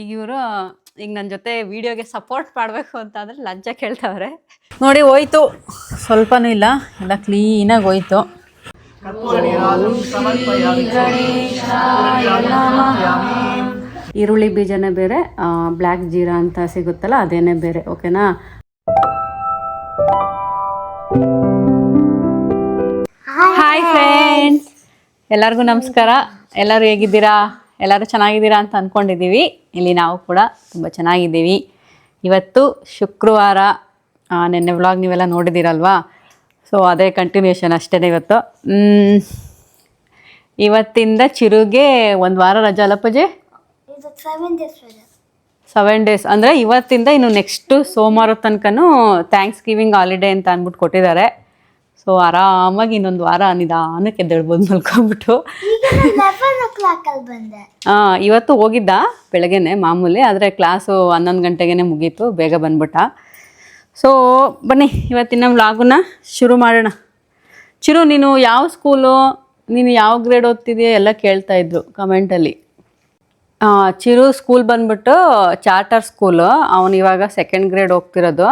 ಈಗ ಇವರು, ಈಗ ನನ್ನ ಜೊತೆ ವಿಡಿಯೋಗೆ ಸಪೋರ್ಟ್ ಮಾಡಬೇಕು ಅಂತ ಅಂದರೆ ಲಂಚ ಕೇಳ್ತಾವ್ರೆ. ನೋಡಿ, ಹೋಯ್ತು. ಸ್ವಲ್ಪನೂ ಇಲ್ಲ, ಎಲ್ಲ ಕ್ಲೀನಾಗಿ ಹೋಯ್ತು. ಈರುಳ್ಳಿ ಬೀಜನೇ ಬೇರೆ ಬ್ಲ್ಯಾಕ್ ಜೀರಾ ಅಂತ ಸಿಗುತ್ತಲ್ಲ, ಅದೇನೇ ಬೇರೆ, ಓಕೆನಾ? ಹಾಯ್ ಫ್ರೆಂಡ್ಸ್ ಎಲ್ಲರಿಗೂ ನಮಸ್ಕಾರ. ಎಲ್ಲರೂ ಹೇಗಿದ್ದೀರಾ? ಎಲ್ಲರೂ ಚೆನ್ನಾಗಿದ್ದೀರಾ ಅಂತ ಅಂದ್ಕೊಂಡಿದ್ದೀವಿ ಇಲ್ಲಿ ನಾವು ಕೂಡ ತುಂಬ ಚೆನ್ನಾಗಿದ್ದೀವಿ. ಇವತ್ತು ಶುಕ್ರವಾರ ನಿನ್ನೆ ವ್ಲಾಗ್ ನೀವೆಲ್ಲ ನೋಡಿದ್ದೀರಲ್ವಾ ಸೊ ಅದೇ ಕಂಟಿನ್ಯೂಷನ್ ಅಷ್ಟೇ ಇವತ್ತು. ಇವತ್ತಿಂದ ಚಿರುಗೆ ಒಂದು ವಾರ ರಜಾ ಅಲ್ಲ ಪೂಜೆ? ಸೆವೆನ್ ಡೇಸ್ ಅಂದರೆ ಇವತ್ತಿಂದ ಇನ್ನು ನೆಕ್ಸ್ಟು ಸೋಮವಾರ ತನಕನೂ ಥ್ಯಾಂಕ್ಸ್ ಗಿವಿಂಗ್ ಹಾಲಿಡೇ ಅಂತ ಅಂದ್ಬಿಟ್ಟು ಕೊಟ್ಟಿದ್ದಾರೆ. ಸೊ ಆರಾಮಾಗಿ ಇನ್ನೊಂದು ವಾರ ನಿಧಾನಕ್ಕೆ ಎದ್ದೇಳ್ಬೋದು ಮಲ್ಕೊಂಡ್ಬಿಟ್ಟು ಆ, ಇವತ್ತು ಹೋಗಿದ್ದ ಬೆಳಗ್ಗೆನೆ ಮಾಮೂಲಿ ಆದರೆ ಕ್ಲಾಸು ಹನ್ನೊಂದು ಗಂಟೆಗೆ ಮುಗೀತು ಬೇಗ ಬಂದ್ಬಿಟ್ಟ. ಸೊ ಬನ್ನಿ ಇವತ್ತಿನ ಲಾಗುನ ಶುರು ಮಾಡೋಣ. ಚಿರು ನೀನು ಯಾವ ಸ್ಕೂಲು ನೀನು ಯಾವ ಗ್ರೇಡ್ ಓದ್ತಿದೀಯ ಎಲ್ಲ ಕೇಳ್ತಾ ಇದ್ರು ಕಮೆಂಟಲ್ಲಿ ಚಿರು ಸ್ಕೂಲ್ ಬಂದ್ಬಿಟ್ಟು ಚಾರ್ಟರ್ ಸ್ಕೂಲು ಅವನು ಇವಾಗ ಸೆಕೆಂಡ್ ಗ್ರೇಡ್ ಹೋಗ್ತಿರೋದು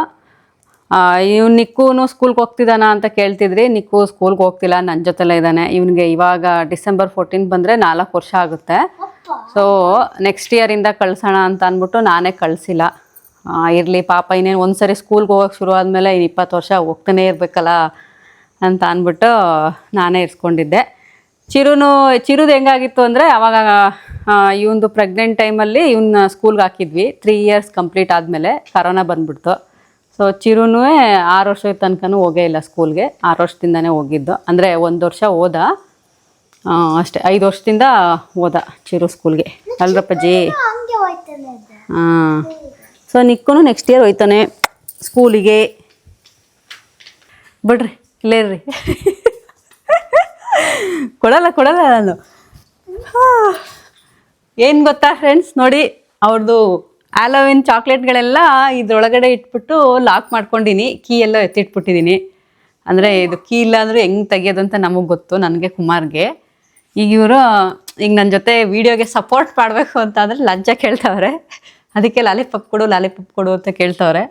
ಇವ್ನು ನಿಕ್ಕೂನು ಸ್ಕೂಲ್ಗೆ ಹೋಗ್ತಿದ್ದಾನ ಅಂತ ಕೇಳ್ತಿದ್ರಿ ನಿಕ್ಕು ಸ್ಕೂಲ್ಗೆ ಹೋಗ್ತಿಲ್ಲ ನನ್ನ ಜೊತೆಲೇ ಇದ್ದಾನೆ ಇವನಿಗೆ ಇವಾಗ ಡಿಸೆಂಬರ್ ಫೋರ್ಟೀನ್ ಬಂದರೆ ನಾಲ್ಕು ವರ್ಷ ಆಗುತ್ತೆ. ಸೊ ನೆಕ್ಸ್ಟ್ ಇಯರಿಂದ ಕಳ್ಸೋಣ ಅಂತ ಅಂದ್ಬಿಟ್ಟು ನಾನೇ ಕಳಿಸಿಲ್ಲ. ಇರಲಿ ಪಾಪ ಇನ್ನೇನು ಒಂದು ಸರಿ ಸ್ಕೂಲ್ಗೆ ಹೋಗೋಕೆ ಶುರು ಆದಮೇಲೆ ಇನ್ನು ಇಪ್ಪತ್ತು ವರ್ಷ ಹೋಗ್ತಾನೆ ಇರಬೇಕಲ್ಲ ಅಂತ ಅಂದ್ಬಿಟ್ಟು ನಾನೇ ಇರ್ಸ್ಕೊಂಡಿದ್ದೆ. ಚಿರುನು ಚಿರುದು ಹೆಂಗಾಗಿತ್ತು ಅಂದರೆ ಅವಾಗ ಇವಂದು ಪ್ರೆಗ್ನೆಂಟ್ ಟೈಮಲ್ಲಿ ಇವನ್ನ ಸ್ಕೂಲ್ಗೆ ಹಾಕಿದ್ವಿ. ತ್ರೀ ಇಯರ್ಸ್ ಕಂಪ್ಲೀಟ್ ಆದಮೇಲೆ ಕರೋನಾ ಬಂದ್ಬಿಡ್ತು. ಸೊ ಚಿರುನೂ ಆರು ವರ್ಷದ ತನಕನೂ ಹೋಗೇ ಇಲ್ಲ ಸ್ಕೂಲ್ಗೆ ಆರು ವರ್ಷದಿಂದನೇ ಹೋಗಿದ್ದು. ಅಂದರೆ ಒಂದು ವರ್ಷ ಹೋದ. ಅಷ್ಟೇ. ಐದು ವರ್ಷದಿಂದ ಹೋದ ಚಿರು ಸ್ಕೂಲ್ಗೆ ಅಲ್ರಪ್ಪಜ್ಜಿ ಹಾಂ ಸೊ ನಿಕ್ಕೂ ನೆಕ್ಸ್ಟ್ ಇಯರ್ ಹೋಯ್ತಾನೆ ಸ್ಕೂಲಿಗೆ ಬಿಡ್ರಿ ಇಲ್ಲೇರ್ರಿ. ಕೊಡಲ್ಲ ಕೊಡಲ್ಲ ನಾನು. ಏನು ಗೊತ್ತಾ ಫ್ರೆಂಡ್ಸ್ ನೋಡಿ ಅವ್ರದ್ದು ಆಲೋವಿನ್ ಚಾಕ್ಲೇಟ್ಗಳೆಲ್ಲ ಇದ್ರೊಳಗಡೆ ಇಟ್ಬಿಟ್ಟು ಲಾಕ್ ಮಾಡ್ಕೊಂಡಿನಿ ಕೀ ಎಲ್ಲ ಎತ್ತಿಟ್ಬಿಟ್ಟಿದ್ದೀನಿ ಅಂದರೆ ಇದು ಕೀ ಇಲ್ಲ ಅಂದರೆ ಹೆಂಗೆ ತೆಗಿಯೋದು ಅಂತ ನಮಗೆ ಗೊತ್ತು ನನಗೆ ಕುಮಾರ್ಗೆ. ಈಗ ಇವರು ಈಗ ನನ್ನ ಜೊತೆ ವಿಡಿಯೋಗೆ ಸಪೋರ್ಟ್ ಮಾಡಬೇಕು ಅಂತ ಅಂದರೆ ಲಂಚ ಕೇಳ್ತಾವ್ರೆ. ಅದಕ್ಕೆ ಲಾಲಿಪಾಪ್ ಕೊಡು ಲಾಲಿಪಾಪ್ ಕೊಡು ಅಂತ ಕೇಳ್ತವ್ರೆ.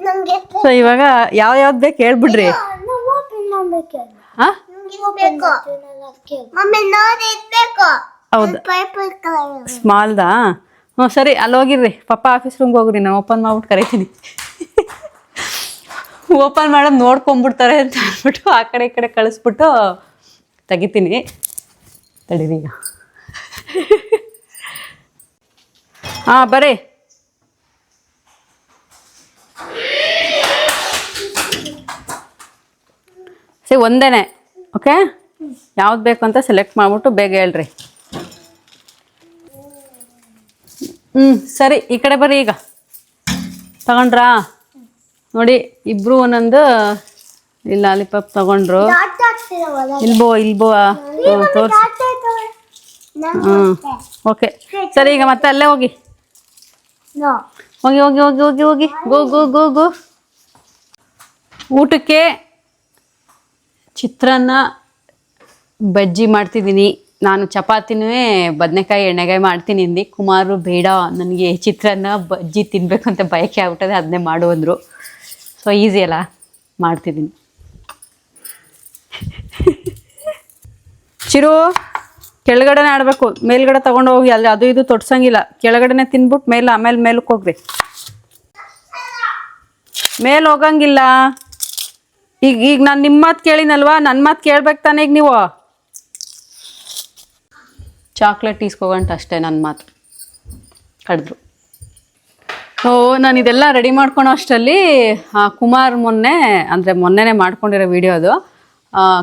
ಸೊ ಇವಾಗ ಯಾವ ಯಾವ್ದು ಬೇಕು ಹೇಳ್ಬಿಡ್ರಿ. ಹೌದಾ ಓಪನ್ ಮಾಡ್ಬೇಕು. ಹಾಂ ಬೇಕು ಮಮ್ಮಿ ನೋಡಿ ಇದ್ಬೇಕು. ಹೌದು. ಸ್ಮಾಲ್ದಾ ಹ್ಞೂ, ಸರಿ, ಅಲ್ಲಿ ಹೋಗಿರ್ರಿ. ಪಪ್ಪ ಆಫೀಸ್ ರೂಮ್ಗೆ ಹೋಗ್ರಿ ನಾನು ಓಪನ್ ಮಾಡ್ಬಿಟ್ಟು ಕರಿತೀನಿ. ಓಪನ್ ಮಾಡೋದು ನೋಡ್ಕೊಂಬಿಡ್ತಾರೆ ಅಂತ ಅಂದ್ಬಿಟ್ಟು ಆ ಕಡೆ ಈ ಕಡೆ ಕಳಿಸ್ಬಿಟ್ಟು ತೆಗಿತೀನಿ. ತಡೀರಿ ಈಗ. ಹಾಂ, ಬರ್ರಿ. ಸರಿ, ಒಂದೇನೆ ಓಕೆ ಯಾವ್ದು ಬೇಕು ಅಂತ ಸೆಲೆಕ್ಟ್ ಮಾಡಿಬಿಟ್ಟು ಬೇಗ ಹೇಳ್ರಿ. ಹ್ಞೂ ಸರಿ, ಈ ಕಡೆ ಬರ್ರಿ ಈಗ. ತಗೊಂಡ್ರಾ? ನೋಡಿ, ಇಬ್ರು ಒಂದೊಂದು ಇಲ್ಲ ಲಾಲಿಪಾಪ್ ತಗೊಂಡ್ರು. ಇಲ್ಬೋ ಇಲ್ಬೋ ತೋರ್ಸಿ. ಹ್ಞೂ ಓಕೆ. ಸರಿ, ಈಗ ಮತ್ತೆ ಅಲ್ಲೇ ಹೋಗಿ. ಹೋಗಿ ಹೋಗಿ ಹೋಗಿ ಹೋಗಿ ಹೋಗಿ. ಗೋ ಗೋ ಗೋ ಗೋ. ಊಟಕ್ಕೆ ಚಿತ್ರಾನ್ನ ಬಜ್ಜಿ ಮಾಡ್ತಿದ್ದೀನಿ. ನಾನು ಚಪಾತಿನೇ ಬದನೆಕಾಯಿ ಎಣ್ಣೆಗಾಯಿ ಮಾಡ್ತೀನಿ ಅಂದು. ಕುಮಾರು, ಬೇಡ, ನನಗೆ ಚಿತ್ರಾನ್ನ, ಬಜ್ಜಿ ತಿನ್ನಬೇಕು ಅಂತ ಬಯಕೆ ಆಗ್ಬಿಟ್ಟದೆ ಅದನ್ನೇ ಮಾಡು ಅಂದರು. ಸೊ ಈಸಿ ಅಲ್ಲ, ಮಾಡ್ತಿದ್ದೀನಿ. ಚಿರು, ಕೆಳಗಡೆನೇ ಆಡಬೇಕು. ಮೇಲ್ಗಡೆ ತಗೊಂಡು ಹೋಗಿ, ಅಲ್ಲಿ ಅದು ಇದು ತೊಡ್ಸಂಗಿಲ್ಲ. ಕೆಳಗಡೆನೆ ತಿನ್ಬಿಟ್ಟು ಮೇಲೆ, ಆಮೇಲೆ ಮೇಲಕ್ಕೆ ಹೋಗ್ರಿ. ಮೇಲೆ ಹೋಗಂಗಿಲ್ಲ. ಈಗ ಈಗ ನಾನು ನಿಮ್ಮ ಮಾತು ಕೇಳಿನಲ್ವಾ? ನನ್ನ ಮಾತು ಕೇಳ್ಬೇಕು ತಾನೇ ಈಗ ನೀವು? ಚಾಕ್ಲೇಟ್ ಈಸ್ಕೊಂಡು ಅಷ್ಟೇ ನನ್ನ ಮಾತು. ಕಡಿದ್ರು. ಓ, ನಾನು ಇದೆಲ್ಲ ರೆಡಿ ಮಾಡ್ಕೊಳೋ ಅಷ್ಟರಲ್ಲಿ ಕುಮಾರ್ ಮೊನ್ನೆ, ಅಂದರೆ ಮೊನ್ನೆನೇ ಮಾಡ್ಕೊಂಡಿರೋ ವಿಡಿಯೋ ಅದು.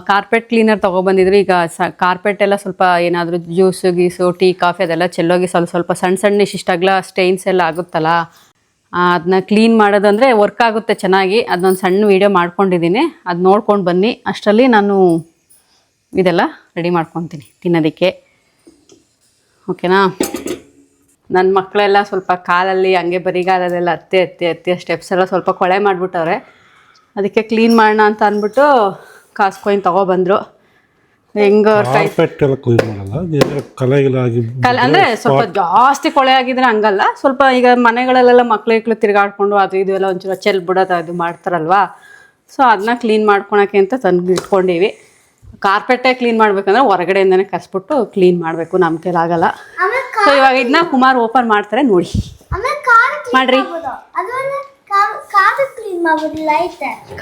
ಕಾರ್ಪೆಟ್ ಕ್ಲೀನರ್ ತೊಗೊಬಂದಿದ್ರು ಈಗ ಸ ಕಾರ್ಪೆಟ್ ಎಲ್ಲ ಸ್ವಲ್ಪ ಏನಾದರೂ ಜ್ಯೂಸು ಗೀಸು, ಟೀ, ಕಾಫಿ ಅದೆಲ್ಲ ಚೆಲ್ಲೋಗಿ ಸ್ವಲ್ಪ ಸ್ವಲ್ಪ ಸಣ್ಣ ಸಣ್ಣ ಇಷ್ಟಾಗ್ಲ ಸ್ಟೈನ್ಸ್ ಎಲ್ಲ ಆಗುತ್ತಲ್ಲ. ಅದನ್ನ ಕ್ಲೀನ್ ಮಾಡೋದು ಅಂದರೆ ವರ್ಕ್ ಆಗುತ್ತೆ ಚೆನ್ನಾಗಿ. ಅದನ್ನೊಂದು ಸಣ್ಣ ವೀಡಿಯೋ ಮಾಡ್ಕೊಂಡಿದ್ದೀನಿ. ಅದು ನೋಡ್ಕೊಂಡು ಬನ್ನಿ. ಅಷ್ಟರಲ್ಲಿ ನಾನು ಇದೆಲ್ಲ ರೆಡಿ ಮಾಡ್ಕೊತೀನಿ ತಿನ್ನೋದಕ್ಕೆ. ಓಕೆನಾ? ನನ್ನ ಮಕ್ಕಳೆಲ್ಲ ಸ್ವಲ್ಪ ಕಾಲಲ್ಲಿ ಹಂಗೆ ಬರಿಗಾಲದೆಲ್ಲ ಹತ್ತಿ ಹತ್ತಿ ಹತ್ತಿ ಸ್ಟೆಪ್ಸ್ ಎಲ್ಲ ಸ್ವಲ್ಪ ಕೊಳೆ ಮಾಡಿಬಿಟ್ಟವ್ರೆ. ಅದಕ್ಕೆ ಕ್ಲೀನ್ ಮಾಡೋಣ ಅಂತ ಅಂದ್ಬಿಟ್ಟು ಕಾಸ್ಕೊಯ್ನ್ ತೊಗೊಬಂದರು ಹೆಂಗ ಅಂದರೆ ಸ್ವಲ್ಪ ಜಾಸ್ತಿ ಕೊಳೆ ಆಗಿದ್ರೆ ಹಂಗಲ್ಲ. ಸ್ವಲ್ಪ ಈಗ ಮನೆಗಳಲ್ಲೆಲ್ಲ ಮಕ್ಳು ತಿರುಗಾಡ್ಕೊಂಡು ಅದು ಇದು ಎಲ್ಲ ಒಂಚೂರು ಚೆಲ್ ಬಿಡೋದು ಅದು ಮಾಡ್ತಾರಲ್ವಾ? ಸೊ ಅದನ್ನ ಕ್ಲೀನ್ ಮಾಡ್ಕೊಳಕ್ಕೆ ಅಂತ ತಂದು ಇಟ್ಕೊಂಡಿವಿ. ಕಾರ್ಪೆಟೇ ಕ್ಲೀನ್ ಮಾಡ್ಬೇಕಂದ್ರೆ ಹೊರಗಡೆಯಿಂದನೇ ಕಸ್ಬಿಟ್ಟು ಕ್ಲೀನ್ ಮಾಡಬೇಕು ನಮ್ಮ ಕೈಲಾಗಲ್ಲ. ಆಗಲ್ಲ ಸೊ ಇವಾಗ ಇದನ್ನ ಕುಮಾರ್ ಓಪನ್ ಮಾಡ್ತಾರೆ ನೋಡಿ. ಮಾಡ್ರಿ. ಅದು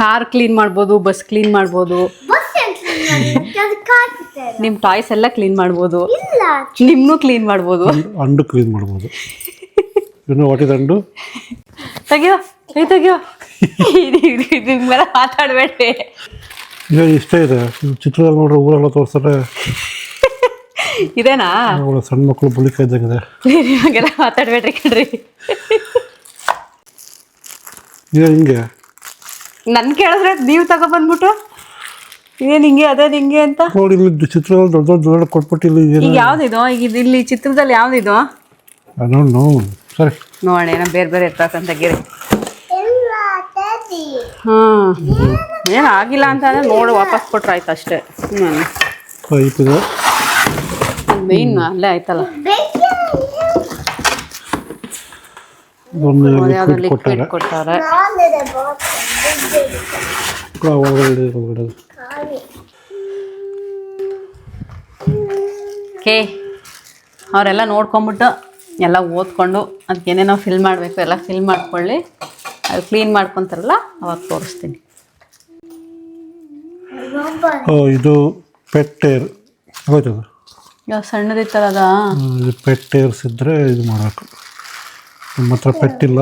ಕಾರ್ ಕ್ಲೀನ್ ಮಾಡ್ಬೋದು ಬಸ್ ಕ್ಲೀನ್ ಮಾಡ್ಬೋದು. ನಿಮ್ ಟಾಯ್ಸ್ ಎಲ್ಲ ಕ್ಲೀನ್ ಮಾಡ್ಬೋದು. ನಿಮ್ನು ನಿಮ್ಮನ್ನೂ ಕ್ಲೀನ್ ಮಾಡ್ಬೋದು. ಅಂಡು ಕ್ಲೀನ್ ಮಾಡ್ಬೋದು. ಇನ್ನು ವಾಟ್ ಇಸ್ ಅಂಡು ತೆಗಿಯೋ ತೆಗಿಯೋ. ಇದು ಈಗ ಇಷ್ಟೇ ಇದೆ. ಚಿತ್ರದಲ್ಲಿ ನೋಡ್ರೆ ಊರೆಲ್ಲ ತೋರಿಸ್ತಾರೆ. ಇದೇನಾ? ಸಣ್ಣ ಮಕ್ಕಳು ಬುಳಿಕ ಇದ್ದಂಗಿದೆ ಇವಾಗೆಲ್ಲ ಮಾತಾಡ್ಬೇಡ್ರಿ ಕಣ್ರಿ. ಇದೆ ಹಿಂಗೆ. ನನ್ ಕೇಳಿದ್ರೆ ನೀವು ತಗೊಬಂದ್ಬಿಟ್ಟು ಇದೇನು ಹಿಂಗೆ ಅದೇ ಹಿಂಗೆ ಅಂತ? ನೋಡಿ ಇಲ್ಲಿ ಚಿತ್ರದಲ್ಲಿ ದೊಡ್ಡ ದೊಡ್ಡ ದೊಡ್ಡ ಕೊಟ್ಬಿಟ್ಟು ಇಲ್ಲಿ ಈಗ ಯಾವ್ದಿದು ಈಗ ಇದು ಇಲ್ಲಿ ಚಿತ್ರದಲ್ಲಿ ಯಾವ್ದಿದು ಡೋಂಟ್ ನೋ ಸರಿ. ನೋಡೋಣ ಏನೋ ಬೇರೆ ಬೇರೆ ಇರ್ತಕ್ಕಂಥ ಗಿರಿ ಇಲ್ಲ ಹಾಂ ಏನು ಆಗಿಲ್ಲ ಅಂತ ಅಂದ್ರೆ ನೋಡಿ ವಾಪಸ್ ಕೊಟ್ರೆ ಆಯ್ತು ಅಷ್ಟೇ. ಇದೆ ಮೇಯ್ನ್ ಅಲ್ಲೇ ಆಯ್ತಲ್ಲ. ಲಿಕ್ವಿಡ್ ಕೊಟ್ಟಾರೆ. ಓಕೆ. ಅವರೆಲ್ಲ ನೋಡ್ಕೊಂಬಿಟ್ಟು ಎಲ್ಲ ಓದ್ಕೊಂಡು ಅದಕ್ಕೆ ಏನೇನೋ ಫಿಲ್ ಮಾಡಬೇಕು ಎಲ್ಲ ಫಿಲ್ ಮಾಡ್ಕೊಳ್ಳಿ. ಅದು ಕ್ಲೀನ್ ಮಾಡ್ಕೊಂತಾರಲ್ಲ ಅವಾಗ ತೋರಿಸ್ತೀನಿ. ಓ ಇದು ಪೆಟ್ಟೇರ್ ಇವಾಗ ಸಣ್ಣದಿತ್ತಲ್ಲ ಅದ? ಇದು ಪೆಟ್ ಏರ್ಸ್ ಇದ್ದರೆ ಇದು ಮಾಡಬೇಕು. ನಮ್ಮ ಹತ್ರ ಪೆಟ್ಟಿಲ್ಲ.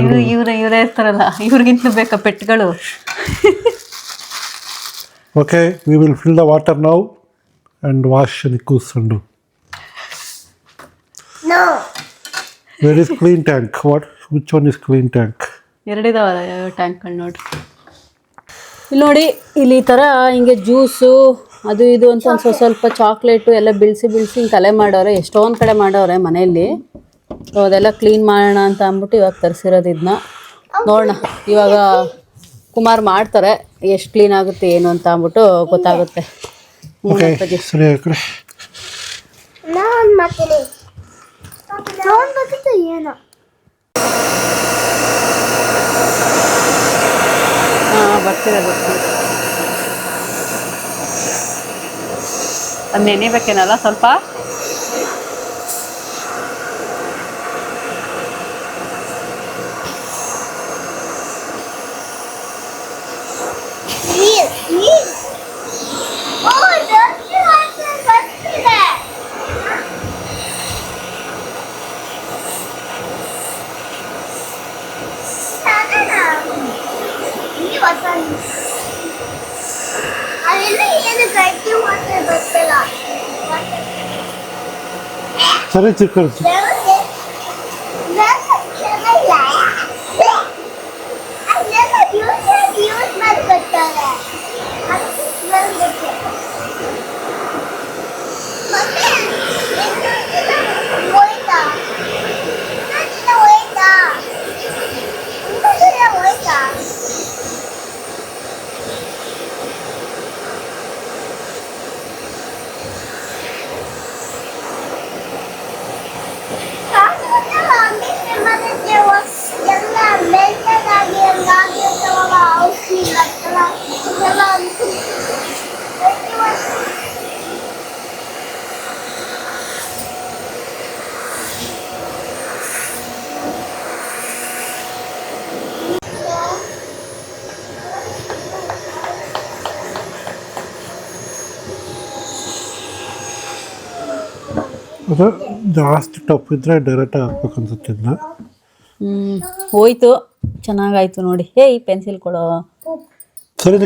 ಇವ್ರು ಇವ್ರೆ ಇವರೇ ಇರ್ತಾರಲ್ಲ ಇವ್ರಿಗಿಂತ ಬೇಕಾ ಪೆಟ್ಗಳು okay we will fill the water now and wash the no where is clean tank what which one is clean tank ಎರಡಿದಾವ ಟ್ಯಾಂಕ್ಗಳು ನೋಡ್ರಿ. ಇಲ್ಲಿ ನೋಡಿ ಇಲ್ಲಿ ಈ ಥರ ಹಿಂಗೆ ಜ್ಯೂಸು ಅದು ಇದು ಅಂತ ಒಂದು ಸ್ವಲ್ಪ ಸ್ವಲ್ಪ ಚಾಕ್ಲೇಟು ಎಲ್ಲ ಬಿಳಿಸಿ ಬಿಳಿಸಿ ಹಿಂಗೆ ಕಲೆ ಮಾಡವ್ರೆ ಎಷ್ಟೊಂದು ಕಡೆ ಮಾಡೋರೆ ಮನೆಯಲ್ಲಿ. ಸೊ ಅದೆಲ್ಲ ಕ್ಲೀನ್ ಮಾಡೋಣ ಅಂತ ಅಂದ್ಬಿಟ್ಟು ಇವಾಗ ತರಿಸಿರೋದು ಇದನ್ನ ನೋಡೋಣ ಇವಾಗ ಕುಮಾರ್ ಮಾಡ್ತಾರೆ ಎಷ್ಟು ಕ್ಲೀನ್ ಆಗುತ್ತೆ ಏನು ಅಂತ ಅಂದ್ಬಿಟ್ಟು ಗೊತ್ತಾಗುತ್ತೆ. ಸರಿ ಬರ್ತೀರ ಬರ್ತಿದೆ ಅದು ನೆನೆಬೇಕೇನಲ್ಲ ಸ್ವಲ್ಪ ನೀರ್ ನೀರ್ ಓ ದೊಡ್ಡ ವಾಟರ್ ಬರ್ತಿದೆ ಅದೆಲ್ಲ ಏನು ಗಟ್ಟಿ ವಾಟರ್ ಬರ್ತಿಲ್ಲ ಸರಿ ಚಿಕ್ಕ ಯೂಸ್ ಮಾಡ್ಕೊತಾರೆ ಅದಕ್ಕೆ ಸ್ಮೆಲ್ ಗೊತ್ತಿಲ್ಲ ಹೋಯ್ತಾ ಹೋಯ್ತಾ ಹೋಯ್ತಾ ಎಲ್ಲ ಮೆಲ್ಟದಾಗಿ ಅದು ಜಾಸ್ತಿ ಟಪ್ ಇದ್ರೆ ಡೈರೆಕ್ಟಾಗಿ ಹಾಕ್ಬೇಕು ಅನ್ಸುತ್ತೆ ಹೋಯ್ತು. ಚೆನ್ನಾಗಾಯ್ತು ನೋಡಿ. ಹೇ ಈ ಪೆನ್ಸಿಲ್ ಕೊಡೋ.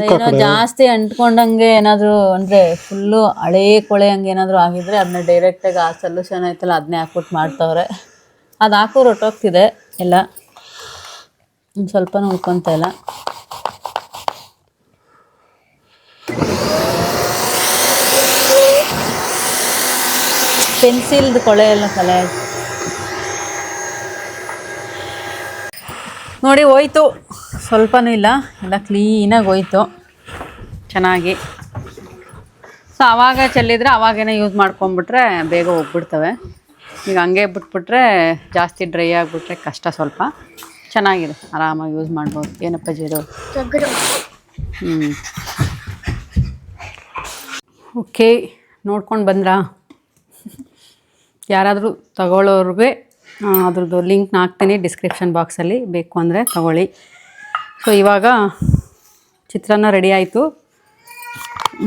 ಏನೋ ಜಾಸ್ತಿ ಅಂಟ್ಕೊಂಡಂಗೆ ಏನಾದ್ರು ಅಂದ್ರೆ ಫುಲ್ಲು ಹಳೆ ಕೊಳೆ ಹಂಗೆ ಏನಾದ್ರು ಆಗಿದ್ರೆ ಅದನ್ನ ಡೈರೆಕ್ಟಾಗಿ ಆ ಸೊಲ್ಯೂಷನ್ ಐತಲ್ಲ ಅದನ್ನೇ ಹಾಕ್ಬಿಟ್ಟು ಮಾಡ್ತವ್ರೆ. ಅದು ಹಾಕೋ ರೊಟ್ಟೋಗ್ತಿದೆ ಎಲ್ಲ. ಒಂದು ಸ್ವಲ್ಪ ಉಳ್ಕೊಂತ ಇಲ್ಲ. ಪೆನ್ಸಿಲ್ದು ಕೊಳೆ ಎಲ್ಲ ಕಲೆ ನೋಡಿ, ಹೋಯ್ತು. ಸ್ವಲ್ಪನೂ ಇಲ್ಲ. ಎಲ್ಲ ಕ್ಲೀನಾಗಿ ಹೋಯ್ತು. ಚೆನ್ನಾಗಿ. ಸೊ ಆವಾಗ ಚೆಲ್ಲಿದ್ರೆ ಆವಾಗೇನೆ ಯೂಸ್ ಮಾಡ್ಕೊಂಬಿಟ್ರೆ ಬೇಗ ಹೋಗ್ಬಿಡ್ತವೆ. ಈಗ ಹಂಗೆ ಬಿಟ್ಬಿಟ್ರೆ ಜಾಸ್ತಿ ಡ್ರೈ ಆಗಿಬಿಟ್ರೆ ಕಷ್ಟ ಸ್ವಲ್ಪ. ಚೆನ್ನಾಗಿದೆ. ಆರಾಮಾಗಿ ಯೂಸ್ ಮಾಡ್ಬೋದು. ಏನಪ್ಪ ಜೀರೋ? ಹ್ಞೂ ಓಕೆ ನೋಡ್ಕೊಂಡು ಬಂದ್ರಾ? ಯಾರಾದರೂ ತಗೊಳ್ಳೋರಿಗೆ ಅದ್ರದ್ದು ಲಿಂಕ್ನ ಹಾಕ್ತೀನಿ ಡಿಸ್ಕ್ರಿಪ್ಷನ್ ಬಾಕ್ಸಲ್ಲಿ ಬೇಕು ಅಂದರೆ ತಗೊಳ್ಳಿ. ಸೊ ಇವಾಗ ಚಿತ್ರಾನ್ನ ರೆಡಿ ಆಯಿತು.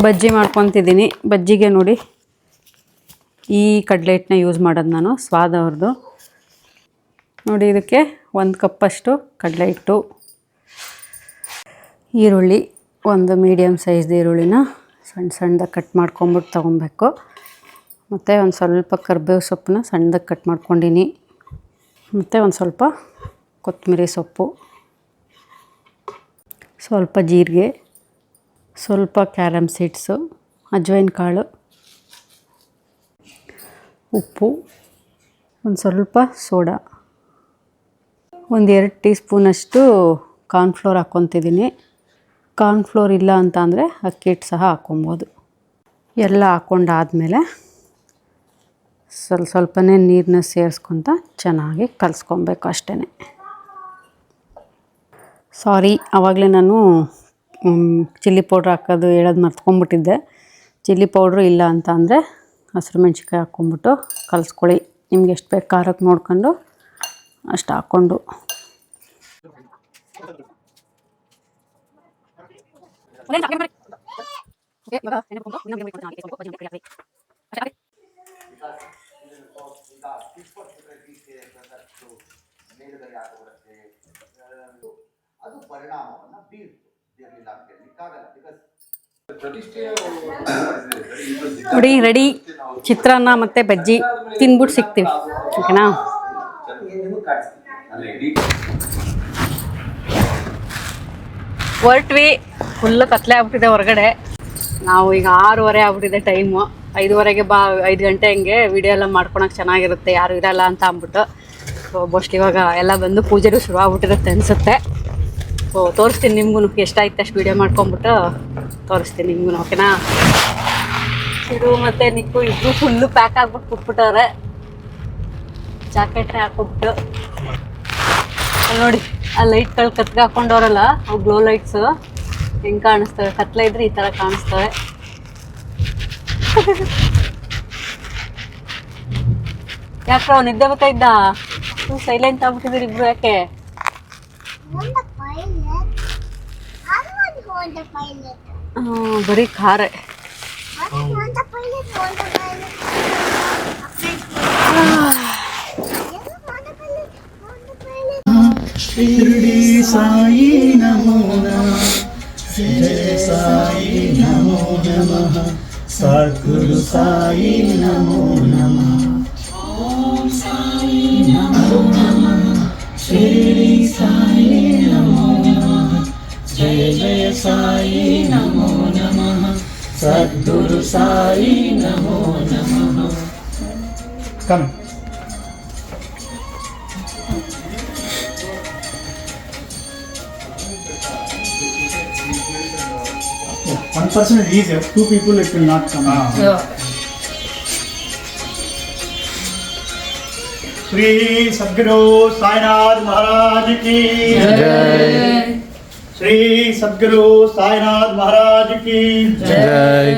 ಬಜ್ಜಿ ಮಾಡ್ಕೊತಿದ್ದೀನಿ. ಬಜ್ಜಿಗೆ ನೋಡಿ, ಈ ಕಡ್ಲೆ ಹಿಟ್ಟನ್ನ ಯೂಸ್ ಮಾಡೋದು ನಾನು, ಸ್ವಾದ ಅವ್ರದ್ದು ನೋಡಿ, ಇದಕ್ಕೆ ಒಂದು ಕಪ್ಪಷ್ಟು ಕಡಲೆ ಹಿಟ್ಟು ಈರುಳ್ಳಿ, ಒಂದು ಮೀಡಿಯಮ್ ಸೈಜ್ದು ಈರುಳ್ಳಿನ ಸಣ್ಣ ಸಣ್ಣದಾಗಿ ಕಟ್ ಮಾಡ್ಕೊಂಬಿಟ್ಟು ತೊಗೊಬೇಕು. ಮತ್ತು ಒಂದು ಸ್ವಲ್ಪ ಕರ್ಬೇವು ಸೊಪ್ಪನ್ನ ಸಣ್ಣದಾಗಿ ಕಟ್ ಮಾಡ್ಕೊಂಡಿನಿ. ಮತ್ತು ಒಂದು ಸ್ವಲ್ಪ ಕೊತ್ತಂಬರಿ ಸೊಪ್ಪು, ಸ್ವಲ್ಪ ಜೀರಿಗೆ, ಸ್ವಲ್ಪ ಕ್ಯಾರಮ್ ಸೀಡ್ಸು ಅಜ್ವೈನ್ ಕಾಳು, ಉಪ್ಪು, ಒಂದು ಸ್ವಲ್ಪ ಸೋಡಾ. ಒಂದು ಎರಡು ಟೀ ಸ್ಪೂನಷ್ಟು ಕಾರ್ನ್ಫ್ಲೋರ್ ಹಾಕ್ಕೊತಿದ್ದೀನಿ ಕಾರ್ನ್ಫ್ಲೋರ್ ಇಲ್ಲ ಅಂತ ಅಂದರೆ ಅಕ್ಕಿ ಹಿಟ್ಟು ಸಹ ಹಾಕ್ಕೊಬೋದು ಎಲ್ಲ ಹಾಕ್ಕೊಂಡಾದ್ಮೇಲೆ ಸ್ವಲ್ಪ ಸ್ವಲ್ಪನೇ ನೀರನ್ನ ಸೇರಿಸ್ಕೊತ ಚೆನ್ನಾಗಿ ಕಲಿಸ್ಕೊಬೇಕು ಅಷ್ಟೇ ಸಾರಿ ಆವಾಗಲೇ ನಾನು ಚಿಲ್ಲಿ ಪೌಡ್ರ್ ಹಾಕೋದು ಹೇಳೋದು ಮರ್ತ್ಕೊಂಬಿಟ್ಟಿದ್ದೆ. ಚಿಲ್ಲಿ ಪೌಡ್ರು ಇಲ್ಲ ಅಂತ ಅಂದರೆ ಹಸಿರು ಮೆಣ್ಸಿನ್ಕಾಯಿ ಹಾಕ್ಕೊಂಬಿಟ್ಟು ಕಲಿಸ್ಕೊಳ್ಳಿ. ನಿಮ್ಗೆ ಎಷ್ಟು ಬೇಕು ಖಾರಕ್ಕೆ ನೋಡ್ಕೊಂಡು ಅಷ್ಟು ಹಾಕ್ಕೊಂಡು. ನೋಡಿ ರೆಡಿ ಚಿತ್ರಾನ್ನ ಮತ್ತೆ ಬಜ್ಜಿ. ತಿನ್ಬಿಟ್ಟು ಸಿಗ್ತೀವಿ. ಓಕೆನಾ? ಹೊರಟ್ವಿ. ಫುಲ್ಲು ಕತ್ಲೆ ಆಗ್ಬಿಟ್ಟಿದೆ ಹೊರಗಡೆ. ನಾವು ಈಗ ಆರೂವರೆ ಆಗ್ಬಿಟ್ಟಿದೆ ಟೈಮು ಐದುವರೆಗೆ ಬಾ, ಐದು ಗಂಟೆ ಹಂಗೆ ವಿಡಿಯೋ ಎಲ್ಲ ಮಾಡ್ಕೊಳಕ್ಕೆ ಚೆನ್ನಾಗಿರುತ್ತೆ, ಯಾರು ಇರಲ್ಲ ಅಂತ ಅಂದ್ಬಿಟ್ಟು. ಸೊ ಬೋಸ್ಟ್ ಇವಾಗ ಎಲ್ಲ ಬಂದು ಪೂಜೆಗೂ ಶುರು ಆಗ್ಬಿಟ್ಟಿರುತ್ತೆ ಅನಿಸುತ್ತೆ. ಸೊ ತೋರಿಸ್ತೀನಿ ನಿಮ್ಗೂ ಎಷ್ಟಾಯ್ತು ಅಷ್ಟು ವಿಡಿಯೋ ಮಾಡ್ಕೊಂಬಿಟ್ಟು ತೋರಿಸ್ತೀನಿ ನಿಮ್ಗೂ ಓಕೆನಾ ಇದು ಮತ್ತೆ ನಿಕ್ಕು ಇಬ್ರು ಫುಲ್ಲು ಪ್ಯಾಕ್ ಆಗ್ಬಿಟ್ಟು ಕೊಟ್ಬಿಟ್ಟವ್ರೆ ಜಾಕೆಟ್ ಹಾಕ್ಬಿಟ್ಟು ನೋಡಿ, ಆ ಲೈಟ್ಗಳು ಕತ್ಗೆ ಹಾಕೊಂಡವ್ರಲ್ಲ ಅವು ಗ್ಲೋ ಲೈಟ್ಸು ಹೆಂಗೆ ಕಾಣಿಸ್ತವೆ? ಕತ್ಲೆ ಇದ್ರೆ ಈ ಥರ ಕಾಣಿಸ್ತವೆ. ಯಾಕೆ ಅವ್ನು ನಿದ್ದೆ ಬರ್ತಾ ಇದ್ದ? ಸೈಲೆಂಟ್ ಆಗ್ಬಿಟ್ಟಿದ್ರು ಇಬ್ರು ಯಾಕೆ? ಬರೀ ಖಾರೆ. ಶಿರಡಿ ಸಾಯಿ ನಮೋ ನಮಃ. ಸಾಯಿ ನಮೋ ನಮಃ. ಸದ್ಗುರು ಸಾಯಿ ನಮೋ ನಮಃ ಓಂ ಸಾಯಿ ನಮೋ ನಮಃ ಶಿರಡಿ ಸಾಯಿ ನಮೋ ನಮಃ ಜಯ ಜಯ ಸಾಯಿ ನಮೋ ನಮಃ ಸದ್ಗುರು person is easier. Two people, it will not come. Shri Sadguru Sainath महाराज की जय श्री सदगुरु साईनाथ महाराज की जय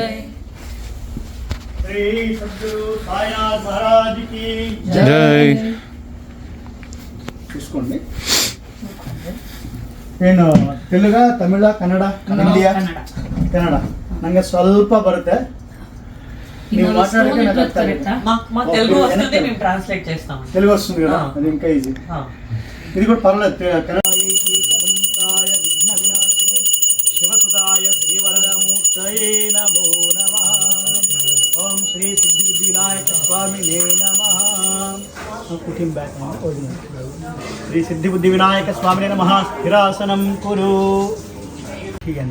श्री सदगुरु साईनाथ महाराज की जय చూసుకోండి నేను తెలుగు తమిళ కన్నడ ఇండియా ಕನ್ನಡ ನಂಗೆ ಸ್ವಲ್ಪ ಬರುತ್ತೆ ನೀವು ಮಾತಾಡೋಕೆ నాకు ಅರ್ಥ ಆಗುತ್ತೆ. మాకు మా తెలుగు వస్తుంది మేము ట్రాన్స్లేట్ చేస్తాం తెలుగు వస్తుంది కదా ఆ. అది ఇంకా ఈజీ ఆ. ఇది కూడా పర్లేదు తె- కన్నడ శివసుతాయ శ్రీవరదమూర్తయే నమో నమః ఓం శ్రీ సిద్ధి బుద్ధి వినాయక స్వామినే నమః కుటిం బ్యాక్ శ్రీ సిద్ధి బుద్ధి వినాయక స్వామినే నమః స్థిరాసనం కురు ठीक है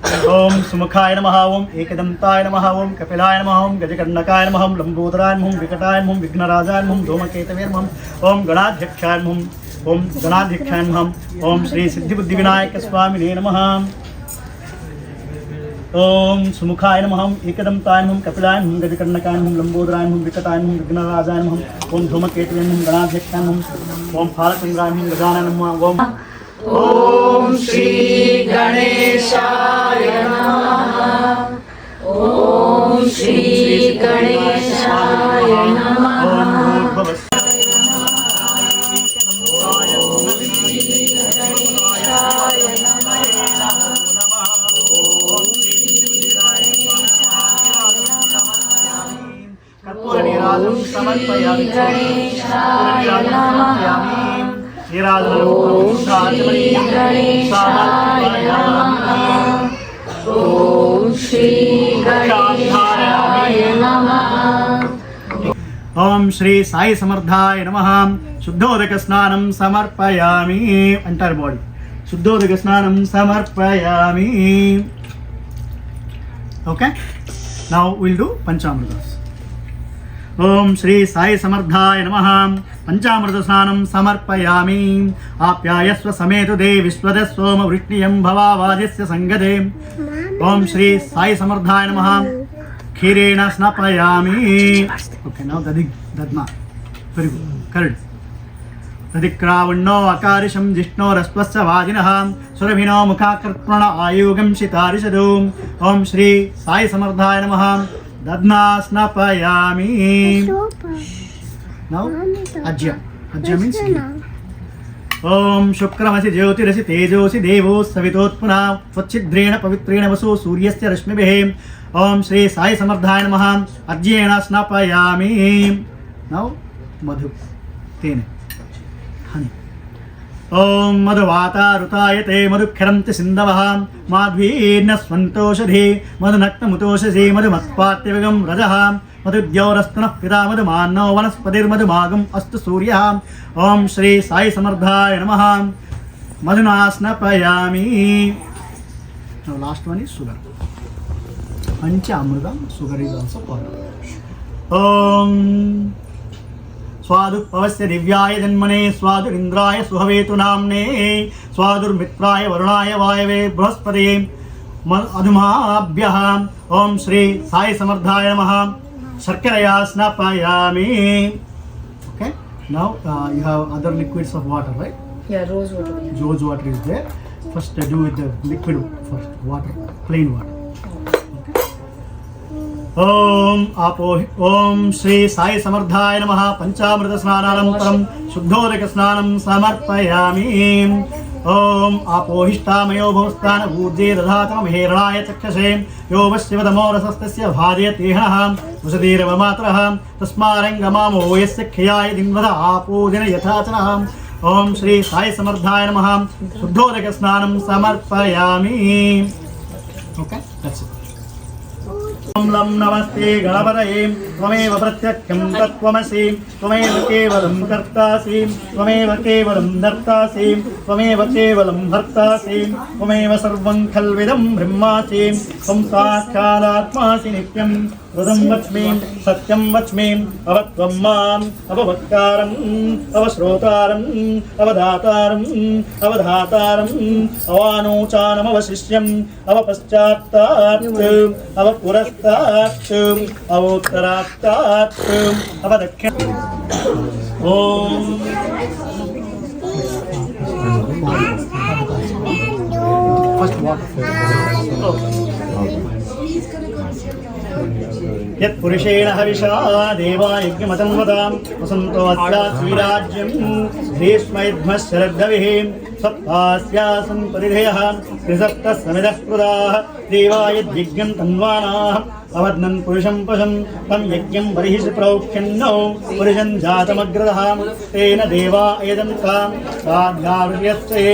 ओम सुमुखाय नमः ओम एकदंताय नमः ओम कपिलाय नमः ओम गजकर्णकाय नमः ओम लंबोदराय नमः विकटाय नमः विघ्नराजाय नमः धूमकेतवे नमः ओम गणाध्यक्षाय नमः ओम गणाध्यक्षाय नमः ओम श्री स्वामी स्वामिने नमः ओम सुमुखाय नमः एकदंताय नमः कपिलाय नमः गजकर्णकाय नमः लंबोदराय नमः विकटाय नमः विघ्नराजाय नमः ओम धूमकेतवे नमः गणाध्यक्षाय नमः ओम फालकेन्द्राय नमः गजानन नमः ओम ஓம் ஸ்ரீ கணேசாய ஓம் ஸ்ரீ கணேசாய கற்பூர நீராலும் சமர்ப்பயாமி నీరాజనం సమర్పయామి ఓం శ్రీ సాయి సమర్థాయ నమ శుద్ధోదక స్నానం సమర్పయామి అంటారు బాడీ శుద్ధోదక స్నానం సమర్పయామి ఓకే నౌ విల్ డూ పంచామృతాస్ ఓం శ్రీ సాయి సమర్థాయ నమ పంచామృత స్నానం సమర్పయామి ఆప్యాయస్వ సమేతు దే విశ్వద సోమ వృష్ణియం భవావాదిస్య సంగదే ఓం శ్రీ సాయి సమర్థాయ నమ క్షీరేణ స్నాపయామి okay now దది దద్మా very good correct తదిక్రావణ్ణో అకారిషం జిష్ణోరస్వస్య వాజినః సురభినో ముఖాకర్పణ ఆయుగం శితారిషదు ఓం శ్రీ సాయి సమర్థాయ నమః Now? Ajya. Ajya means give. ॐ शुक्रमसि ज्योतिरसि तेजोऽसि देवो सवितोत्पुनः त्वच्छिद्रेण पवित्रेण वसो सूर्यस्य रश्मिभिः। ॐ श्री साई समर्थाय नमः। अज्येन स्नापयामी। नौ मधु। तेन। ओम मधुवाता ऋतायते मधुखरंति मधुक्षरन्ति माध्वीर्ण माध्वीर्न स्वन्तोषधि मधुनक्तमुतोषसि मधुमत्पात्यविगं रजः। మధుద్యౌరస్తునః పితా మధుమాన్నో వనస్పతిర్మధుమాగం అస్తు సూర్యः ఓం శ్రీ సాయి సమర్థాయ నమః మధునా స్నపయామి లాస్ట్ వన్ ఈజ్ షుగర్ పంచ అమృతం షుగర్ ఈజ్ ఆల్సో పౌడర్ ఓం स्वादुपवस्य दिव्याय जन्मने स्वादुरिन्द्राय सुहवेतु नाम्ने स्वादुर्मित्राय वरुणाय वायवे बृहस्पते म- अधुमाभ्यः ॐ श्री साई समर्थाय नमः sarkaraya snapayami okay now uh, you have other liquids of water right yeah rose water yeah. rose water is there first uh, do with the liquid first water plain water ఓం ఆపో ఓం శ్రీ సాయి సమర్థాయ నమ పంచామృత స్నానానంతరం శుద్ధోదక స్నానం సమర్పయామి ओम ॐ आपोहिष्टामयो भवस्तान ऊर्जे दधातम हेरणाय चक्षसे यो वश्यवतमोरसस्तस्य भाजयतेहः वसतीरवमात्रः तस्मारङ्गमामोयस्य खयाय दिनवद आपोजन यथाचनः। ओम श्री साई समर्थाय नमः। शुद्धोदकस्नानं समर्पयामि। ओके दैट्स इट ओम लम नमस्ते गणपतये। त्वमेव प्रत्यक्षं तत्त्वमसि, त्वमेव केवलं कर्तासि, त्वमेव केवलं धर्तासि त्वमेव केवलं भर्तासि, त्वमेव सर्वं खल्विदं ब्रह्मासि, त्वं साक्षादात्मासि नित्यं, त्वदं वच्मि, सत्यं वच्मि अवत्वं माम् अववक्तारम् अवश्रोतारम् अवधातारम् अवधातारम् अवानोचानमवशिष्यम् अवपश्चात्तात् अवपुरस्तात् अवोत्तरात् தத்தும் அவதக்க ஓம் First water. Okay. యత్పురుషేణ హరిషా దేవా యజ్ఞమతం వదాం వసంతో అత్రా శ్రీరాజ్యం గ్రీష్మయుధ్మ శరద్గవిః సప్తాస్యాసం పరిధేయః త్రిసప్త సమిదః ప్రదాః దేవాయద్యజ్ఞం తన్వానాః అవద్నం పురుషం పశం తం యజ్ఞం బర్హిషు ప్రౌక్షన్నౌ పురుషం జాతమగ్రదః తేన దేవా ఏదం తాం సాధ్యారుష్యస్తే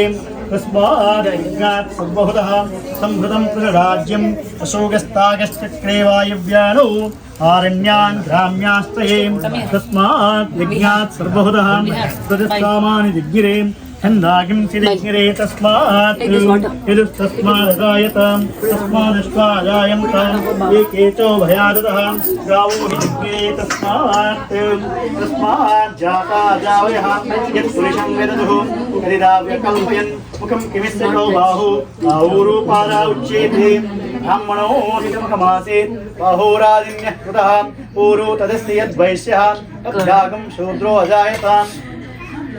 तस्मादयज्ञात् सर्वहुतः संहृतं पुनराज्यम् अशोकस्तागश्चक्रे वायव्यानौ आरण्यान् तस्मात् यज्ञात् सर्वहुतः तदस्कामानि जिज्ञिरे छन्दागिं चिदिज्ञिरे तस्मात् यदुस्तस्मादगायत तस्मादश्वाजायन्त एके च भयादतः गावो तस्मात्। तस्मात् जाता जावयः। यत्पुरुषं वेदतुः कलिदाव्यकल्पयन् मुखं किमिस्य बाहु। बाहुरूपादा उच्येते। ब्राह्मणो निजमुखमासीत् बाहोरादिन्यः कृतः। पूर्वो तदस्ति यद्वैश्यः तद्यागं शूद्रो अजायताम्।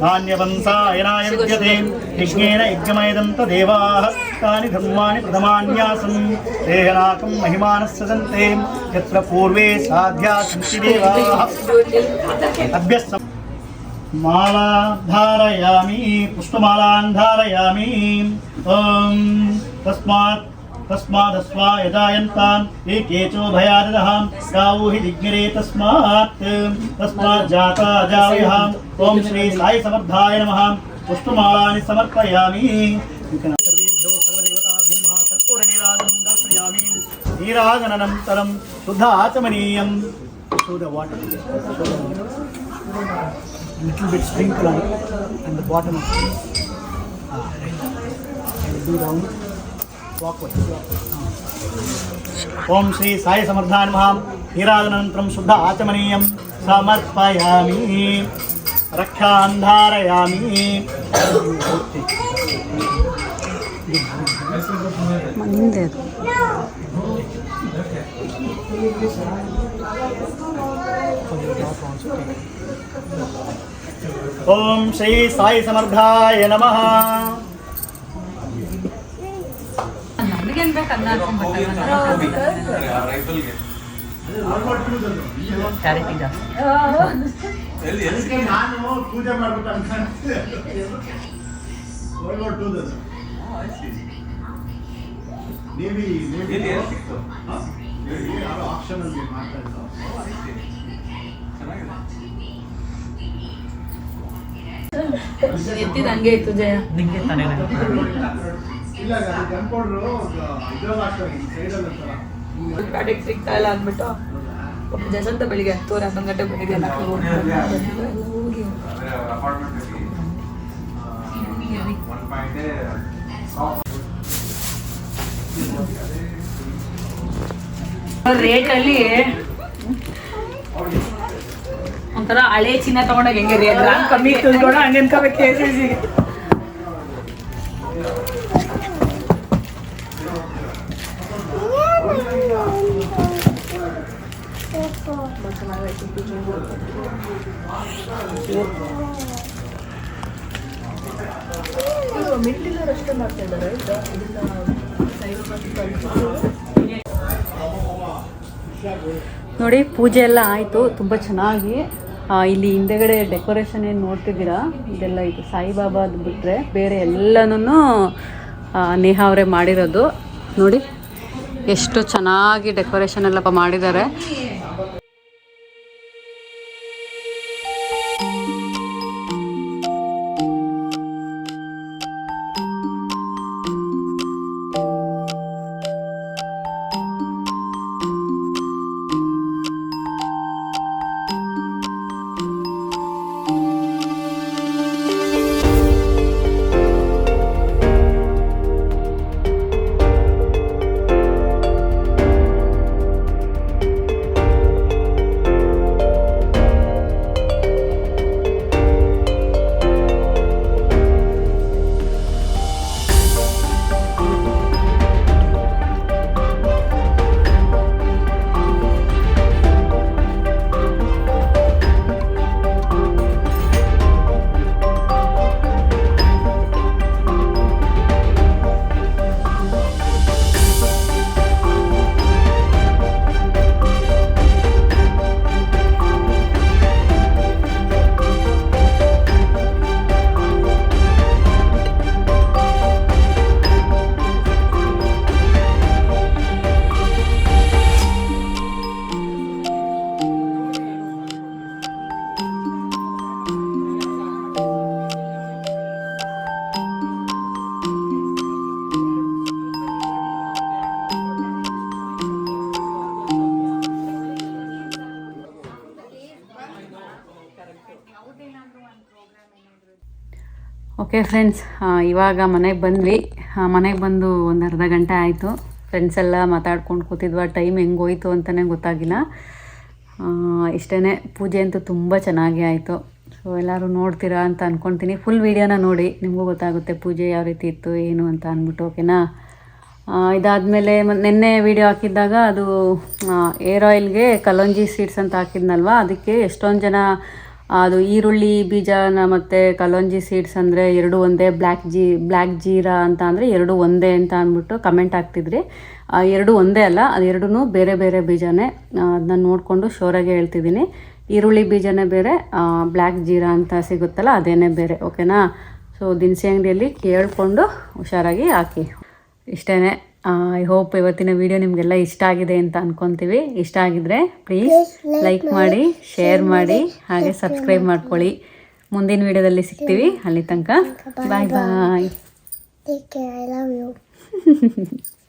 నాణ్యవంసాయ నాయతే యజ్ఞేన యజ్ఞమయదంత దేవాః తాని ధర్మాణి ప్రథమాన్యాసం దేహనాకం మహిమానస్సదంతే యత్ర పూర్వే సాధ్యా సంతి దేవాః అభ్యస్తం మాలా ధారయామి పుష్పమాలాన్ ధారయామి ఓం తస్మాత్ तस्मादस्वा यदायन्ताम् एकेचो गावो हि जिज्ञरे तस्मात्। तस्मात् जाता अजावयः ॐ श्री साई समर्थाय नमः। पुष्पमालानि समर्पयामि। शुद्ध little bit sprinkle on it and the bottom of it. Ah, right. Do. ओम श्री साई समर्धान महाम हिरादन शुद्ध आचमनीय समर्पयामी। रक्षा अंधारयामी ओम श्री साई समर्थाय नमः। ಕ್ಯಾರೆಟ್ ಜಾಸ್ತಿ ಎತ್ತಿದ ಹಂಗೆ ಇತ್ತು ಜಯ ನಿಂಗೆ ತಾನೇ ಸಿಗ್ತಾ ಇಲ್ಲ ಅಂದ್ಬಿಟ್ಟು ಪಾಪ ಜಸಂತ ಬೆಳಿಗ್ಗೆ ಹತ್ತುವರೆ ಹನ್ನೊಂದು ಗಂಟೆ ಬೆಳಿಗ್ಗೆ ಎಲ್ಲ ಹೋಗಿ ರೇಟಲ್ಲಿ ಒಂಥರ ಹಳೆ ಚಿನ್ನ ತಗೊಂಡಾಗ ಹೆಂಗೆ ರೇಟ್? ಕಮ್ಮಿ ತಿಳ್ಕೊಂಡು ಹಂಗೆ ಅನ್ಕೋಬೇಕು ಕೆ ಸಿ ಸಿಗೆ ನೋಡಿ, ಪೂಜೆ ಎಲ್ಲ ಆಯಿತು, ತುಂಬ ಚೆನ್ನಾಗಿ. ಇಲ್ಲಿ ಹಿಂದೆಗಡೆ ಡೆಕೋರೇಷನ್ ಏನು ನೋಡ್ತಿದ್ದೀರಾ? ಇದೆಲ್ಲ ಇದು ಸಾಯಿಬಾಬಾದ್ ಬಿಟ್ಟರೆ ಬೇರೆ ಎಲ್ಲನೂ ನೇಹಾ ಅವರೇ ಮಾಡಿರೋದು. ನೋಡಿ, ಎಷ್ಟು ಚೆನ್ನಾಗಿ ಡೆಕೋರೇಷನ್ ಎಲ್ಲ ಮಾಡಿದ್ದಾರೆ. ಓಕೆ ಫ್ರೆಂಡ್ಸ್ ಇವಾಗ ಮನೆಗೆ ಬಂದ್ವಿ. ಮನೆಗೆ ಬಂದು ಒಂದು ಅರ್ಧ ಗಂಟೆ ಆಯಿತು. ಫ್ರೆಂಡ್ಸ್ ಎಲ್ಲ ಮಾತಾಡ್ಕೊಂಡು ಕೂತಿದ್ವಾ, ಟೈಮ್ ಹೆಂಗೋಯ್ತು ಅಂತಲೇ ಗೊತ್ತಾಗಿಲ್ಲ. ಇಷ್ಟೇ ಪೂಜೆ ಅಂತೂ ತುಂಬ ಚೆನ್ನಾಗಿ ಆಯಿತು. ಸೊ ಎಲ್ಲರೂ ನೋಡ್ತೀರಾ ಅಂತ ಅಂದ್ಕೊತೀನಿ ಫುಲ್ ವೀಡಿಯೋನ ನೋಡಿ, ನಿಮಗೂ ಗೊತ್ತಾಗುತ್ತೆ ಪೂಜೆ ಯಾವ ರೀತಿ ಇತ್ತು, ಏನು ಅಂತ ಅಂದ್ಬಿಟ್ಟು ಓಕೆನಾ? ಇದಾದಮೇಲೆ ನಿನ್ನೆ ವೀಡಿಯೋ ಹಾಕಿದ್ದಾಗ ಅದು ಏರ್ ಆಯಿಲ್ಗೆ ಕಲೋಂಜಿ ಸೀಡ್ಸ್ ಅಂತ ಹಾಕಿದ್ನಲ್ವ? ಅದಕ್ಕೆ ಎಷ್ಟೊಂದು ಜನ ಅದು ಈರುಳ್ಳಿ, ಬೀಜನ ಮತ್ತು ಕಲೋಂಜಿ ಸೀಡ್ಸ್ ಅಂದರೆ ಎರಡು ಒಂದೇ ಬ್ಲ್ಯಾಕ್ ಜೀ ಬ್ಲ್ಯಾಕ್ ಜೀರಾ ಅಂತ ಅಂದರೆ ಎರಡು ಒಂದೇ ಅಂತ ಅಂದ್ಬಿಟ್ಟು ಕಮೆಂಟ್ ಹಾಕ್ತಿದ್ರಿ. ಎರಡು ಒಂದೇ ಅಲ್ಲ, ಅದು ಎರಡೂ ಬೇರೆ ಬೇರೆ ಬೀಜನೇ ಅದನ್ನ ನೋಡಿಕೊಂಡು ಶೋರಾಗೆ ಹೇಳ್ತಿದ್ದೀನಿ. ಈರುಳ್ಳಿ ಬೀಜನೇ ಬೇರೆ ಬ್ಲ್ಯಾಕ್ ಜೀರಾ ಅಂತ ಸಿಗುತ್ತಲ್ಲ, ಅದೇನೇ ಬೇರೆ ಓಕೆನಾ ಸೊ ದಿನಸಿ ಅಂಗಡಿಯಲ್ಲಿ ಕೇಳಿಕೊಂಡು ಹುಷಾರಾಗಿ ಹಾಕಿ. ಇಷ್ಟೇ ಐ ಹೋಪ್ ಇವತ್ತಿನ ವಿಡಿಯೋ ನಿಮಗೆಲ್ಲ ಇಷ್ಟ ಆಗಿದೆ ಅಂತ ಅನ್ಕೊಂತೀವಿ. ಇಷ್ಟ ಆಗಿದ್ರೆ ಪ್ಲೀಸ್ ಲೈಕ್ ಮಾಡಿ ಶೇರ್ ಮಾಡಿ ಹಾಗೆ ಸಬ್ಸ್ಕ್ರೈಬ್ ಮಾಡ್ಕೊಳ್ಳಿ. ಮುಂದಿನ ವಿಡಿಯೋದಲ್ಲಿ ಸಿಗ್ತೀವಿ. ಅಲ್ಲಿ ತನಕ ಬಾಯ್ ಬಾಯ್